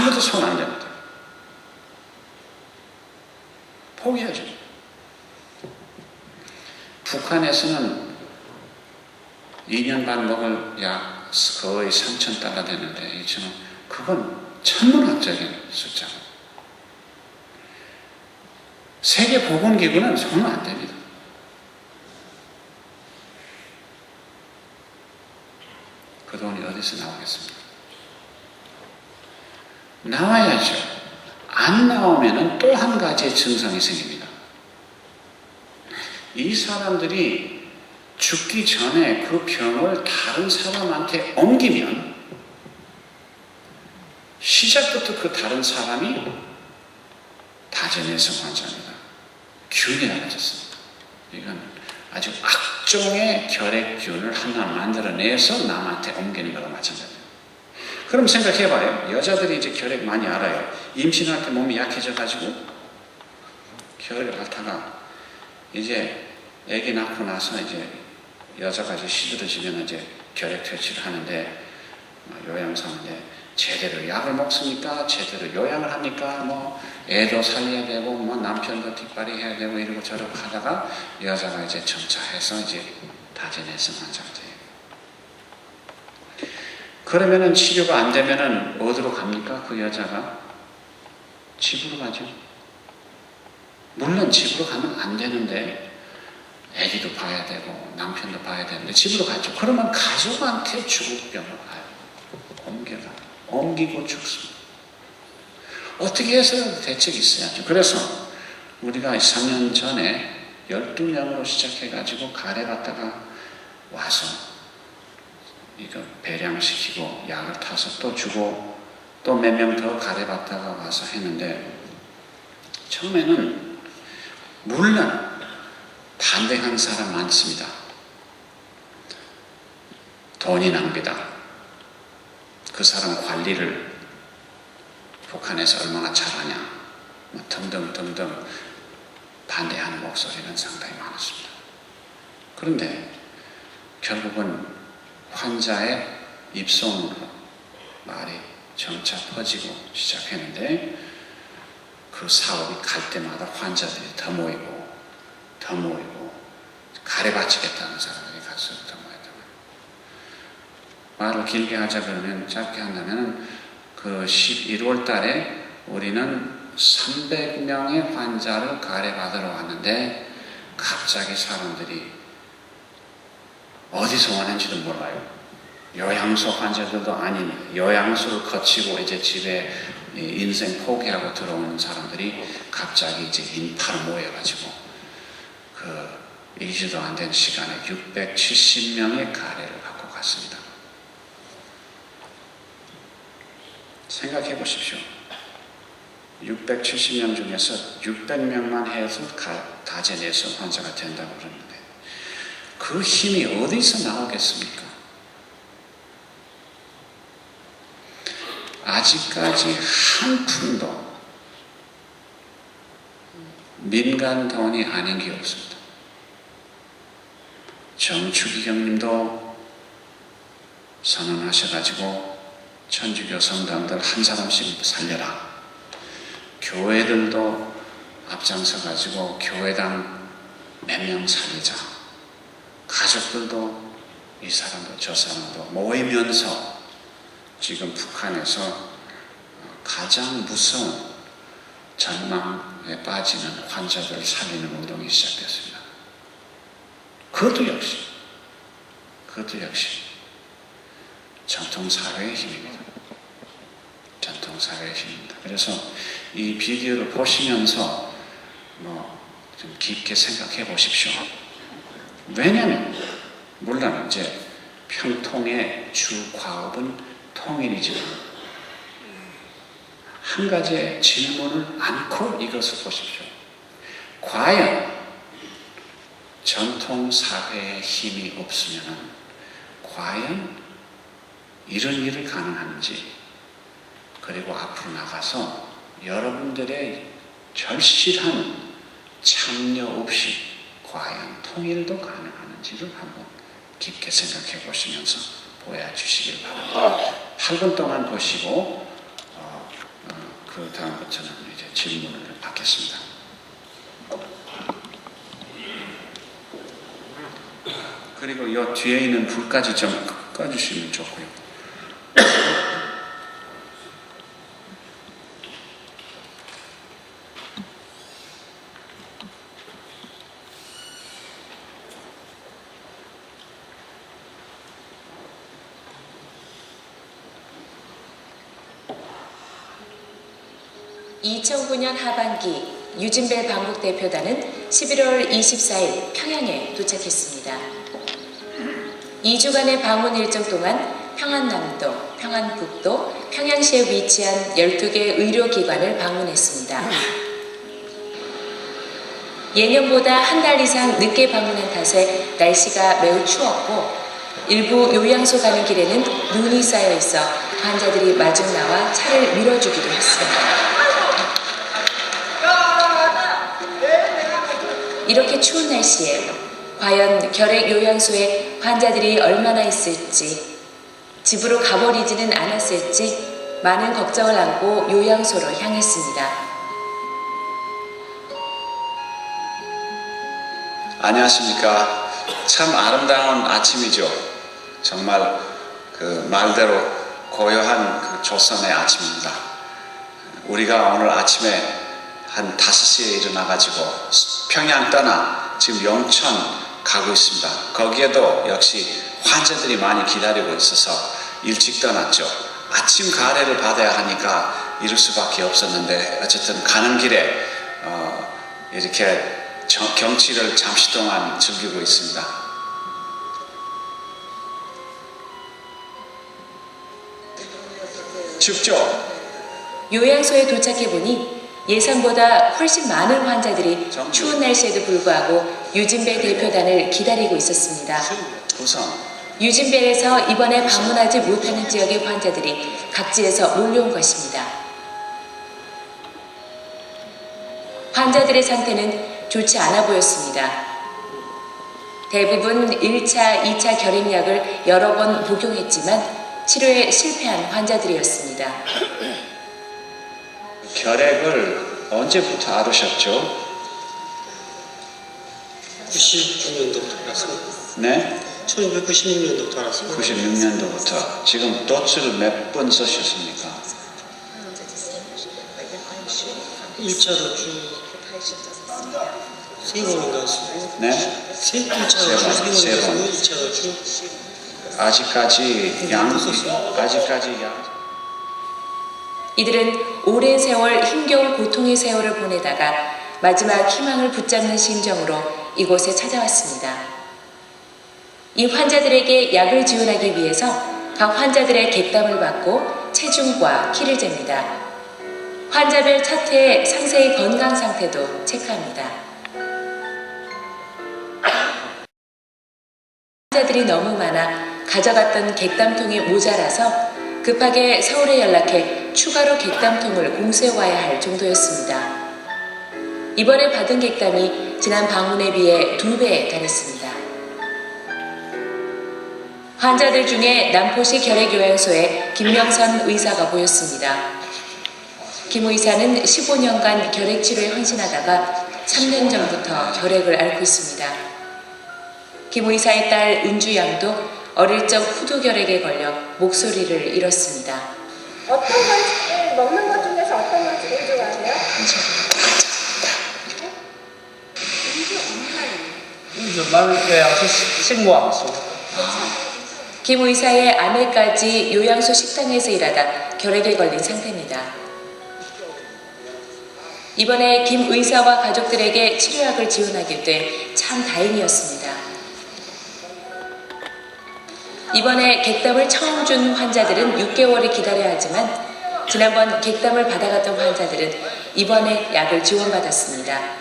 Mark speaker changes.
Speaker 1: 아무도 손안 됩니다. 포기하죠. 북한에서는 2년 반 먹을 약 거의 3천 달러 되는데 이처럼 그건 천문학적인 숫자. 세계 보건기구는 손은 안 됩니다. 그 돈이 어디서 나오겠습니까? 나와야죠. 안 나오면은 또한 가지의 증상이 생깁니다. 이 사람들이 죽기 전에 그 병을 다른 사람한테 옮기면 시작부터 그 다른 사람이 다전해성 환자입니다. 균이 나아졌습니다. 이건 아주 악종의 결핵균을 하나 만들어내서 남한테 옮기는 거랑 마찬가지예요. 그럼 생각해봐요. 여자들이 이제 결핵 많이 알아요. 임신할 때 몸이 약해져가지고 결핵을 앓다가 이제 아기 낳고 나서 이제 여자가 이제 시들어지면 이제 결핵 퇴치를 하는데 요양사인데 제대로 약을 먹습니까? 제대로 요양을 합니까? 뭐 애도 살려야 되고 뭐 남편도 뒷발이 해야 되고 이러고 저러고 하다가 여자가 이제 점차해서 이제 다진해서 환자가. 그러면은 치료가 안 되면은 어디로 갑니까? 그 여자가 집으로 가죠. 물론 집으로 가면 안 되는데 애기도 봐야 되고 남편도 봐야 되는데 집으로 가죠. 그러면 가족한테 죽을 병을 가요. 옮겨가. 옮기고 죽습니다. 어떻게 해서 대책이 있어야죠. 그래서 우리가 3년 전에 12명으로 시작해가지고 가래 갔다가 와서 이거 배량시키고 약을 타서 또 주고 또 몇 명 더 가래 갔다가 와서 했는데 처음에는 물론 반대하는 사람 많습니다. 돈이 낭비다. 그 사람 관리를 북한에서 얼마나 잘하냐. 뭐 등등 등등 반대하는 목소리는 상당히 많았습니다. 그런데 결국은 환자의 입소문으로 말이 점차 퍼지고 시작했는데 그 사업이 갈 때마다 환자들이 더 모이고 더 모이고 가래 바치겠다는 사람들이 가서 더 모였다. 말을 길게 하자 그러면 짧게 한다면 그 11월 달에 우리는 300명의 환자를 가래 받으러 왔는데 갑자기 사람들이 어디서 왔는지도 몰라요. 요양소 환자들도 아닌 요양소를 거치고 이제 집에 인생 포기하고 들어오는 사람들이 갑자기 이제 인파로 모여가지고 그 2주도 안 된 시간에 670명의 가래를 갖고 갔습니다. 생각해 보십시오. 670명 중에서 600명만 해서 다져내서 환자가 된다고 그러는데 그 힘이 어디서 나오겠습니까? 아직까지 한 푼도 민간 돈이 아닌 게 없습니다. 정축이 형님도 선언하셔가지고 천주교 성당들 한 사람씩 살려라. 교회들도 앞장서가지고 교회당 몇 명 살리자. 가족들도 이 사람도 저 사람도 모이면서 지금 북한에서 가장 무서운 전망에 빠지는 환자들을 살리는 운동이 시작됐습니다. 그것도 역시, 그것도 역시 전통사회의 힘입니다. 전통사회의 힘입니다. 그래서 이 비디오를 보시면서 뭐 좀 깊게 생각해 보십시오. 왜냐하면 물론 이제 평통의 주 과업은 통일이지만 한 가지의 질문을 안고 이것을 보십시오. 과연 전통 사회의 힘이 없으면 과연 이런 일을 가능한지 그리고 앞으로 나가서 여러분들의 절실한 참여 없이 과연 통일도 가능한지를 한번 깊게 생각해 보시면서 보여주시길 바랍니다. 8분 동안 보시고 어, 그 다음부터는 이제 질문을 받겠습니다. 그리고 이 뒤에 있는 불까지 좀 꺼주시면 좋고요.
Speaker 2: (2009년) 하반기 유진벨 방북 대표단은 11월 24일 평양에 도착했습니다. 2주간의 방문 일정 동안 평안남도, 평안북도, 평양시에 위치한 12개 의료기관을 방문했습니다. 예년보다 한 달 이상 늦게 방문한 탓에 날씨가 매우 추웠고 일부 요양소 가는 길에는 눈이 쌓여 있어 환자들이 마중 나와 차를 밀어주기도 했습니다. 이렇게 추운 날씨에 과연 결핵 요양소에 환자들이 얼마나 있을지 집으로 가버리지는 않았을지 많은 걱정을 안고 요양소로 향했습니다.
Speaker 1: 안녕하십니까. 참 아름다운 아침이죠. 정말 그 말대로 고요한 그 조선의 아침입니다. 우리가 오늘 아침에 한 5시에 일어나가지고 평양 떠나 지금 영천 가고 있습니다. 거기에도 역시 환자들이 많이 기다리고 있어서 일찍 떠났죠. 아침 가래를 받아야 하니까 이럴 수밖에 없었는데 어쨌든 가는 길에 어, 이렇게 저- 경치를 잠시 동안 즐기고 있습니다. 춥죠?
Speaker 2: 요양소에 도착해 보니 예상보다 훨씬 많은 환자들이. 추운 날씨에도 불구하고 유진벨 대표단을 기다리고 있었습니다.
Speaker 1: 우선
Speaker 2: 유진벨에서 이번에 방문하지 못하는 지역의 환자들이 각지에서 몰려온 것입니다. 환자들의 상태는 좋지 않아 보였습니다. 대부분 1차, 2차 결핵약을 여러 번 복용했지만 치료에 실패한 환자들이었습니다.
Speaker 1: 결핵을 언제부터 앓으셨죠?
Speaker 3: 96년도부터 알았습니다.
Speaker 1: 네?
Speaker 3: 1996년도부터 알았습니다.
Speaker 1: 96년도부터 지금 도수를 몇 번 쓰셨습니까?
Speaker 3: 1차로 쭉세 번인가 쓰고,
Speaker 1: 네?
Speaker 3: 세, 1차로
Speaker 1: 세 번,
Speaker 3: 쭉세. 번인가 쓰고, 2차로 쭉
Speaker 1: 아직까지 양 아직까지 양
Speaker 2: 이들은 오랜 세월 힘겨운 고통의 세월을 보내다가 마지막 희망을 붙잡는 심정으로 이곳에 찾아왔습니다. 이 환자들에게 약을 지원하기 위해서 각 환자들의 객담을 받고 체중과 키를 잽니다. 환자별 차트에 상세히 건강 상태도 체크합니다. 환자들이 너무 많아 가져갔던 객담통이 모자라서 급하게 서울에 연락해 추가로 객담통을 공수해 와야 할 정도였습니다. 이번에 받은 객담이 지난 방문에 비해 두 배에 달했습니다. 환자들 중에 남포시 결핵요양소에 김명선 의사가 보였습니다. 김 의사는 15년간 결핵 치료에 헌신하다가 3년 전부터 결핵을 앓고 있습니다. 김 의사의 딸 은주 양도 어릴 적 후두결핵에 걸려 목소리를 잃었습니다.
Speaker 4: 어떤 걸 먹는 것 중에서 어떤 걸 제일 좋아하세요?
Speaker 5: 식모함수.
Speaker 2: 김 의사의 아내까지 요양소 식당에서 일하다 결핵에 걸린 상태입니다. 이번에 김 의사와 가족들에게 치료약을 지원하게 돼 참 다행이었습니다. 이번에 객담을 처음 준 환자들은 6개월을 기다려야 하지만 지난번 객담을 받아갔던 환자들은 이번에 약을 지원받았습니다.